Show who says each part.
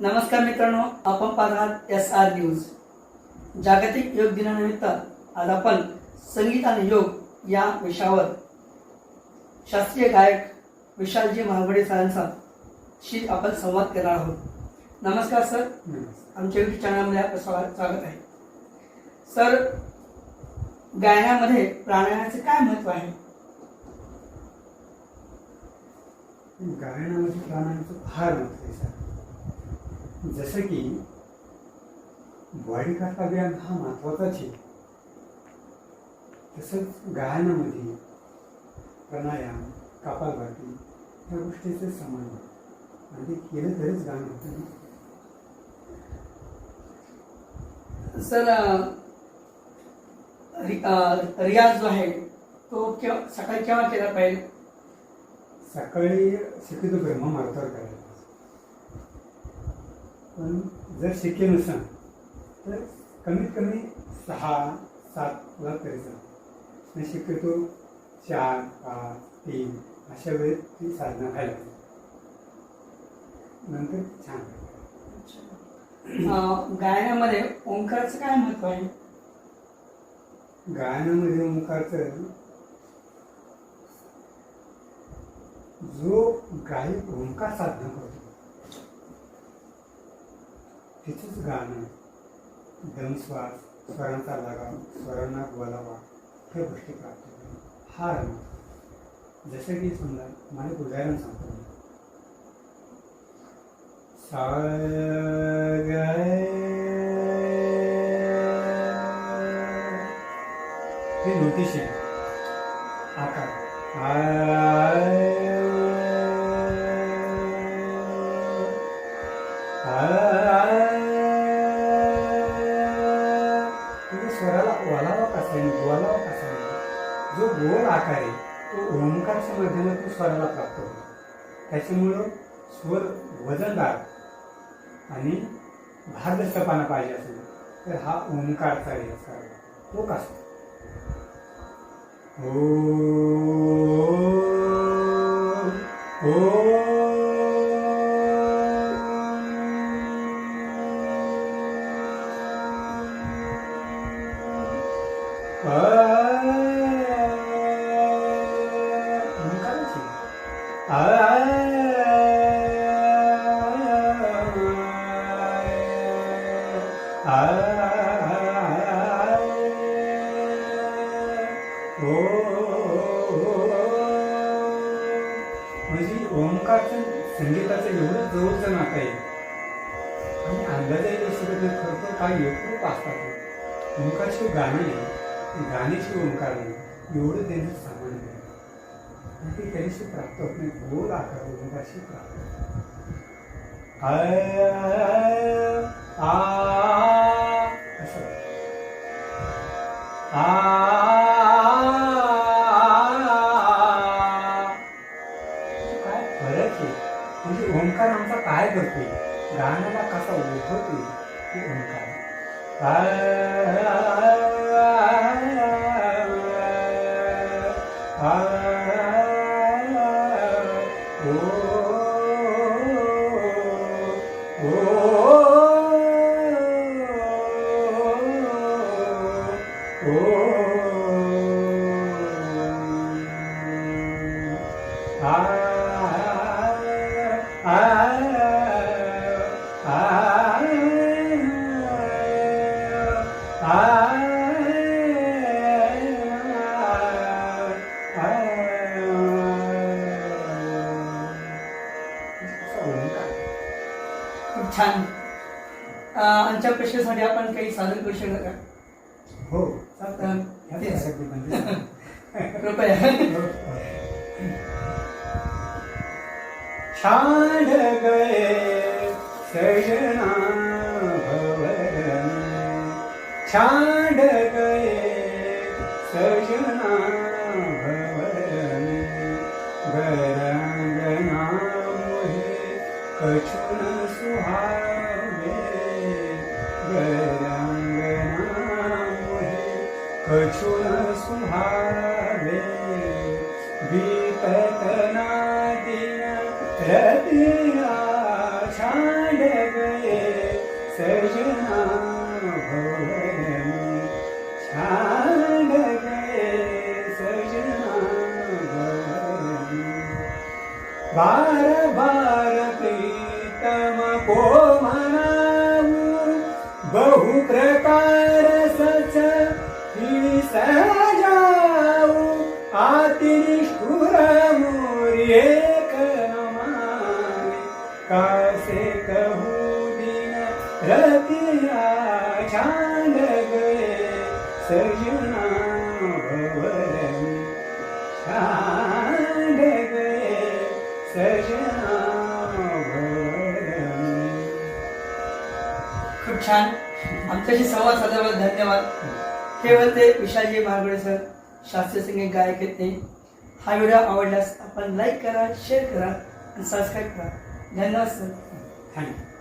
Speaker 1: नमस्कार मित्रांनो आपण पाहतात एस आर न्यूज जागतिक योग दिनानिमित्त आज आपण संगीत आणि योग या विषयावर शास्त्रीय गायक विशालजी महागडे सरांचा शी आपण संवाद करणार आहोत. नमस्कार सर. आमच्या युट्यूब चॅनलमध्ये आपलं स्वा- स्वागत आहे. सर गायनामध्ये प्राणायामाचे काय महत्त्व आहे?
Speaker 2: गायनामध्ये प्राणायामचं फार महत्त्व आहे सर. जसं की बॉडी करता व्यायाम हा महत्वाचाच आहे. तसंच गायनामध्ये प्राणायाम कपालभाती या गोष्टीचे समान ते केलं तरच गाणं होतं. ना
Speaker 1: सर रि- रियाज जो आहे तो केव्हा सकाळी केव्हा केला पाहिजे?
Speaker 2: सकाळी शक्यतो ब्रह्म मार्गावर करायला पण जर शक्य नसेल तर कमीत कमी सहा सातला करायचं आणि शक्यतो चार पाच तीन अशा वेळेत ती साधना व्हायला. नंतर छान.
Speaker 1: गायनामध्ये ओंकाराचं काय महत्त्व आहे?
Speaker 2: गायनामध्ये ओंकारचं जो गायक ओंकार साधना करतो तिचंच गाणं दमश्वास स्वरांचा लगाव स्वरांना बोलावा हे गोष्टी प्राप्त होतात हा रंग. जसं की समजा मला एक उदाहरण सांगतो मी. सा ग हे आकार. स्वराला ओलावा कसा आहे बोलावा कसा आहे जो गोल आकार आहे तो ओंकारच्या माध्यमातून स्वराला प्राप्त होतो. त्याच्यामुळं स्वर वजनदार आणि भारदस्तपणा पाहिजे असेल तर हा ओंकारचा रियाज करावा तो कसा हो ओ संगीताचं एवढं जवळचं नातं आहे आणि अंदाजाही सगळं शकत नाही खरोखर काय एकरूप असतात ओंकारशिव गाणं आहे गाण्याशिव ओंकार नाही एवढं त्यांचं सामान्य आहे आणि ते त्यांशी प्राप्त होत नाही गोल आकार ओंकारशी प्राप्त होत आ असं आ करतोय कसा उठवतोय ते ओंकार
Speaker 1: छान. आमच्या प्रश्नासाठी आपण काही सादर करू शकता का?
Speaker 2: हो.
Speaker 1: कृपया
Speaker 2: छान गए सजना भवन छान गए सजना भवन गरांगना मोहे कछुन दिन प्रतिरा शागये सष्णे शागये सम बा भारती तमको कासे कहू दिन रतिया छान गए सजना भवरमी छान गए सजना भवरमी
Speaker 1: खूप छान. आमच्याशी संवाद साधल्याबद्दल धन्यवाद. केवळ ते विशालजी महागडे सर शास्त्रीय संगीत गायक आहेत ते. हा व्हिडिओ आवडल्यास आपण लाईक करा शेअर करा आणि सबस्क्राईब करा. धन्यवाद सर
Speaker 2: थँक्यू